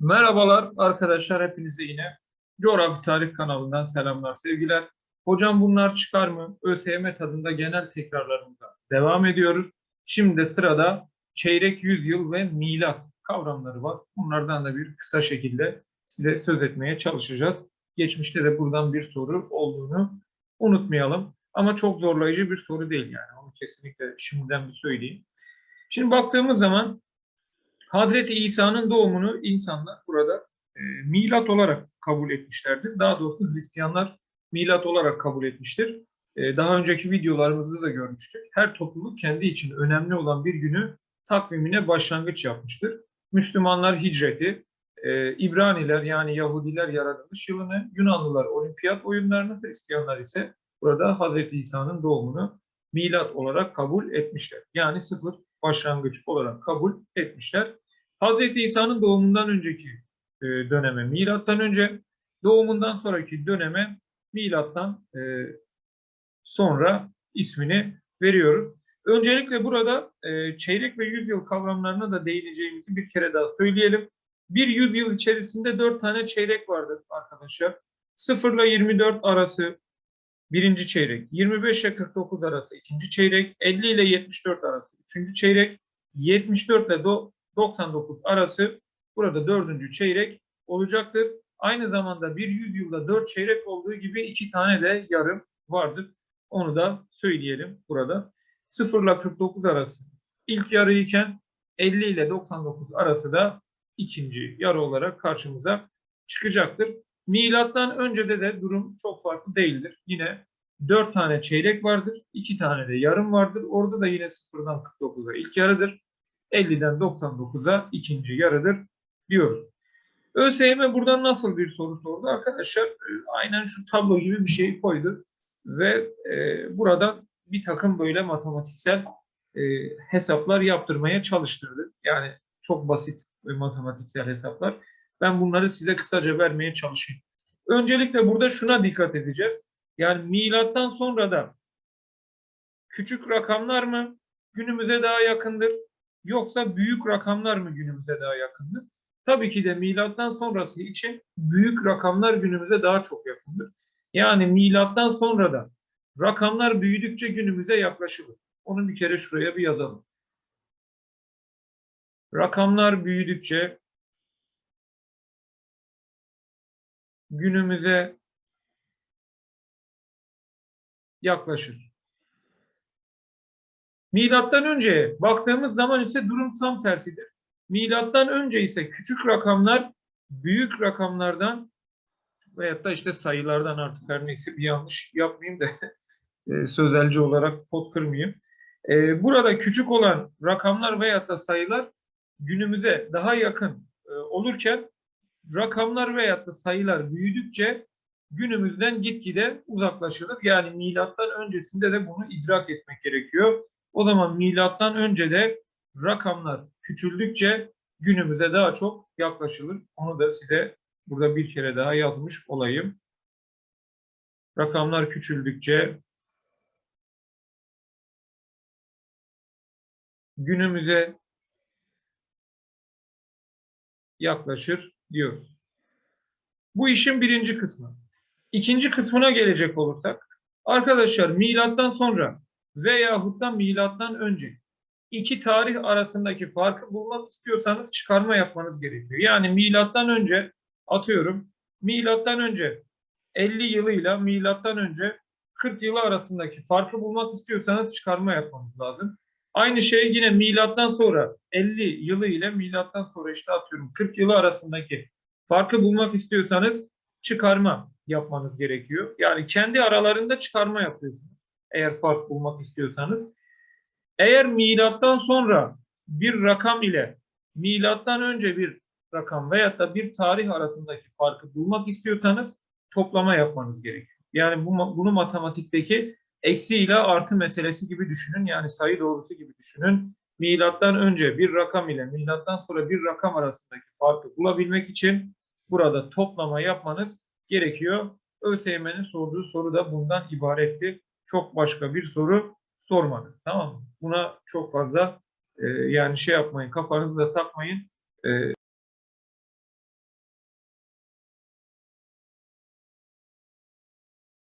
Merhabalar arkadaşlar hepinize yine Coğrafi Tarih kanalından selamlar sevgiler. Hocam bunlar çıkar mı? ÖSYM tadında genel tekrarlarımıza devam ediyoruz. Şimdi de sırada çeyrek yüzyıl ve milat kavramları var. Bunlardan da bir kısa şekilde size söz etmeye çalışacağız. Geçmişte de buradan bir soru olduğunu unutmayalım. Ama çok zorlayıcı bir soru değil yani. Onu kesinlikle şimdiden bir söyleyeyim. Şimdi baktığımız zaman Hazreti İsa'nın doğumunu insanlar burada e, milat olarak kabul etmişlerdir. Daha doğrusu Hristiyanlar milat olarak kabul etmiştir. E, daha önceki videolarımızda da görmüştük. Her topluluk kendi için önemli olan bir günü takvimine başlangıç yapmıştır. Müslümanlar hicreti, e, İbraniler yani Yahudiler yaratılış yılını, Yunanlılar olimpiyat oyunlarını, Hristiyanlar ise burada Hazreti İsa'nın doğumunu milat olarak kabul etmişler. Yani sıfır başlangıç olarak kabul etmişler. Hazreti İsa'nın doğumundan önceki e, döneme milattan önce, doğumundan sonraki döneme milattan e, sonra ismini veriyoruz. Öncelikle burada e, çeyrek ve yüzyıl kavramlarına da değineceğimizi bir kere daha söyleyelim. Bir yüzyıl içerisinde dört tane çeyrek vardır arkadaşlar. 0 ile 24 arası birinci çeyrek, 25 ile 49 arası ikinci çeyrek, 50 ile 74 arası üçüncü çeyrek, 74 ile do- 99 arası burada dördüncü çeyrek olacaktır. Aynı zamanda bir yüzyılda dört çeyrek olduğu gibi iki tane de yarım vardır. Onu da söyleyelim burada. 0 ile 49 arası ilk yarı iken 50 ile 99 arası da ikinci yarı olarak karşımıza çıkacaktır. Milattan önce de de durum çok farklı değildir. Yine 4 tane çeyrek vardır, 2 tane de yarım vardır. Orada da yine 0'dan 49'a ilk yarıdır. 50'den 99'a ikinci yarıdır diyoruz. ÖSYM buradan nasıl bir soru sordu? Arkadaşlar e, aynen şu tablo gibi bir şey koydu. Ve e, buradan bir takım böyle matematiksel e, hesaplar yaptırmaya çalıştırdı. Yani çok basit matematiksel hesaplar. Ben bunları size kısaca vermeye çalışayım. Öncelikle burada şuna dikkat edeceğiz. Yani milattan sonra da küçük rakamlar mı günümüze daha yakındır? Yoksa büyük rakamlar mı günümüze daha yakındır? Tabii ki de milattan sonrası için büyük rakamlar günümüze daha çok yakındır. Yani milattan sonra da rakamlar büyüdükçe günümüze yaklaşılır. Onu bir kere şuraya bir yazalım. Rakamlar büyüdükçe günümüze yaklaşır. Milattan önce baktığımız zaman ise durum tam tersidir. Milattan önce ise küçük rakamlar büyük rakamlardan veyahut da işte sayılardan artık her neyse bir yanlış yapmayayım da e, sözelci olarak pot kırmayayım. E, burada küçük olan rakamlar veyahut da sayılar günümüze daha yakın e, olurken rakamlar veyahut da sayılar büyüdükçe günümüzden gitgide uzaklaşılır. Yani milattan öncesinde de bunu idrak etmek gerekiyor. O zaman milattan önce de rakamlar küçüldükçe günümüze daha çok yaklaşılır. Onu da size burada bir kere daha yazmış olayım. Rakamlar küçüldükçe günümüze yaklaşır diyoruz. Bu işin birinci kısmı. İkinci kısmına gelecek olursak, arkadaşlar milattan sonra veyahut da milattan önce iki tarih arasındaki farkı bulmak istiyorsanız çıkarma yapmanız gerekiyor. Yani milattan önce atıyorum milattan önce 50 yılıyla milattan önce 40 yılı arasındaki farkı bulmak istiyorsanız çıkarma yapmanız lazım. Aynı şey yine milattan sonra 50 yılı ile milattan sonra işte atıyorum 40 yılı arasındaki farkı bulmak istiyorsanız çıkarma yapmanız gerekiyor. Yani kendi aralarında çıkarma yapıyorsunuz. Eğer fark bulmak istiyorsanız. Eğer milattan sonra bir rakam ile milattan önce bir rakam veyahut da bir tarih arasındaki farkı bulmak istiyorsanız toplama yapmanız gerekiyor. Yani bu, bunu matematikteki eksi ile artı meselesi gibi düşünün. Yani sayı doğrusu gibi düşünün. Milattan önce bir rakam ile milattan sonra bir rakam arasındaki farkı bulabilmek için burada toplama yapmanız gerekiyor. ÖSYM'nin sorduğu soru da bundan ibaretti. Çok başka bir soru sormadı. Tamam mı? Buna çok fazla e, yani şey yapmayın, kafanızı da takmayın. E,